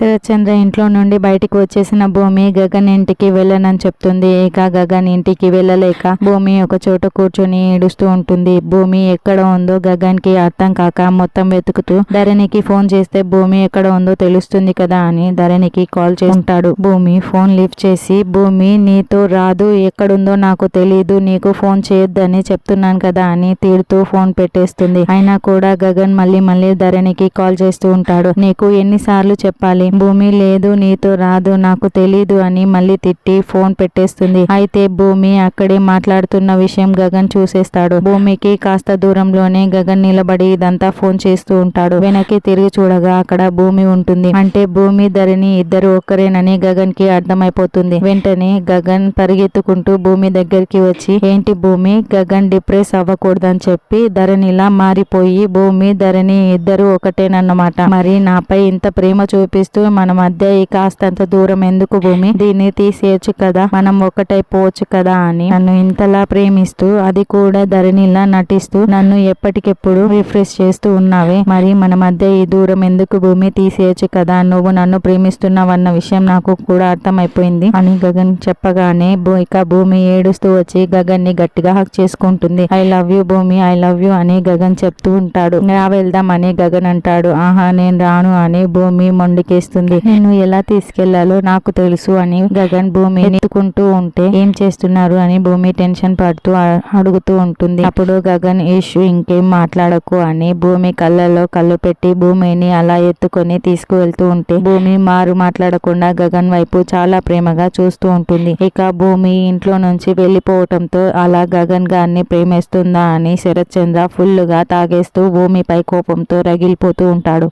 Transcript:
శరత్చంద్ర ఇంట్లో నుండి బయటికి వచ్చేసిన భూమి గగన్ ఇంటికి వెళ్ళనని చెప్తుంది. ఇక గగన్ ఇంటికి వెళ్ళలేక భూమి ఒక చోట కూర్చొని ఏడుస్తూ ఉంటుంది. భూమి ఎక్కడ ఉందో గగన్కి అర్థం కాక మొత్తం వెతుకుతూ ధరణికి ఫోన్ చేస్తే భూమి ఎక్కడ ఉందో తెలుస్తుంది కదా అని ధరణికి కాల్ చేస్తుంటాడు. భూమి ఫోన్ లిఫ్ట్ చేసి భూమి నీతో రాదు. ఎక్కడుందో నాకు తెలియదు నీకు ఫోన్ చేయొద్దని చెప్తున్నాను కదా అని తీరుతూ ఫోన్ పెట్టేస్తుంది. అయినా కూడా గగన్ మళ్ళీ మళ్ళీ ధరణికి కాల్ చేస్తూ ఉంటాడు. నీకు ఎన్నిసార్లు చెప్పాలి? భూమి లేదు నీతో రాదు నాకు తెలీదు అని మళ్ళీ తిట్టి ఫోన్ పెట్టేస్తుంది. అయితే భూమి అక్కడే మాట్లాడుతున్న విషయం గగన్ చూసేస్తాడు. భూమికి కాస్త దూరంలోనే గగన్ నిలబడి ఇదంతా ఫోన్ చేస్తూ ఉంటాడు. వెనక్కి తిరిగి చూడగా అక్కడ భూమి ఉంటుంది. అంటే భూమి ధరణి ఇద్దరు ఒక్కరేనని గగన్కి అర్థమైపోతుంది. వెంటనే గగన్ పరిగెత్తుకుంటూ భూమి దగ్గరికి వచ్చి ఏంటి భూమి గగన్ డిప్రెస్ అవ్వకూడదని చెప్పి ధరణిలా మారిపోయి భూమి ధరణి ఇద్దరు ఒకటేనన్నమాట. మరి నాపై ఇంత ప్రేమ చూపిస్తూ మన మధ్య ఈ కాస్తంత దూరం ఎందుకు భూమి? దీన్ని తీసేయచ్చు కదా? మనం ఒకటై పోవచ్చు కదా అని నన్ను ఇంతలా ప్రేమిస్తూ అది కూడా ధరణిలా నటిస్తూ నన్ను ఎప్పటికెప్పుడు రిఫ్రెష్ చేస్తూ ఉన్నావే? మరి మన మధ్య ఈ దూరం ఎందుకు భూమి తీసేయచ్చు కదా? నువ్వు నన్ను ప్రేమిస్తున్నావన్న విషయం నాకు కూడా అర్థమైపోయింది అని గగన్ చెప్పగానే భూ- ఇక భూమి ఏడుస్తూ వచ్చి గగన్ని గట్టిగా హక్ చేసుకుంటుంది. I love you Bhoomi I love you అని గగన్ చెప్తూ ఉంటాడు. రా వెళ్దాం అని గగన్ అంటాడు. ఆహా నేను రాను అని భూమి మొండికేస్తుంది నేను ఎలా తీసుకెళ్ళాలో నాకు తెలుసు అని గగన్ భూమి ఎత్తుకుంటూ ఉంటే ఏం చేస్తున్నారు? అని భూమి టెన్షన్ పడుతూ అడుగుతూ ఉంటుంది. అప్పుడు గగన్ ఇష్యూ ఇంకేం మాట్లాడకు అని భూమి కళ్ళలో కళ్ళు పెట్టి భూమిని అలా ఎత్తుకొని తీసుకువెళ్తూ ఉంటే భూమి మారు మాట్లాడకుండా గగన్ వైపు చాలా ప్రేమగా చూస్తూ ఉంటుంది. ఇక భూమి ఇంట్లో నుంచి వెళ్ళిపోవటంతో అలా గగన్ గారిని ప్రేమిస్తుందా అని శరత్ చంద్ర ఫుల్గా తాగేస్తూ భూమిపై కోపంతో రగిలిపోతూ ఉంటాడు.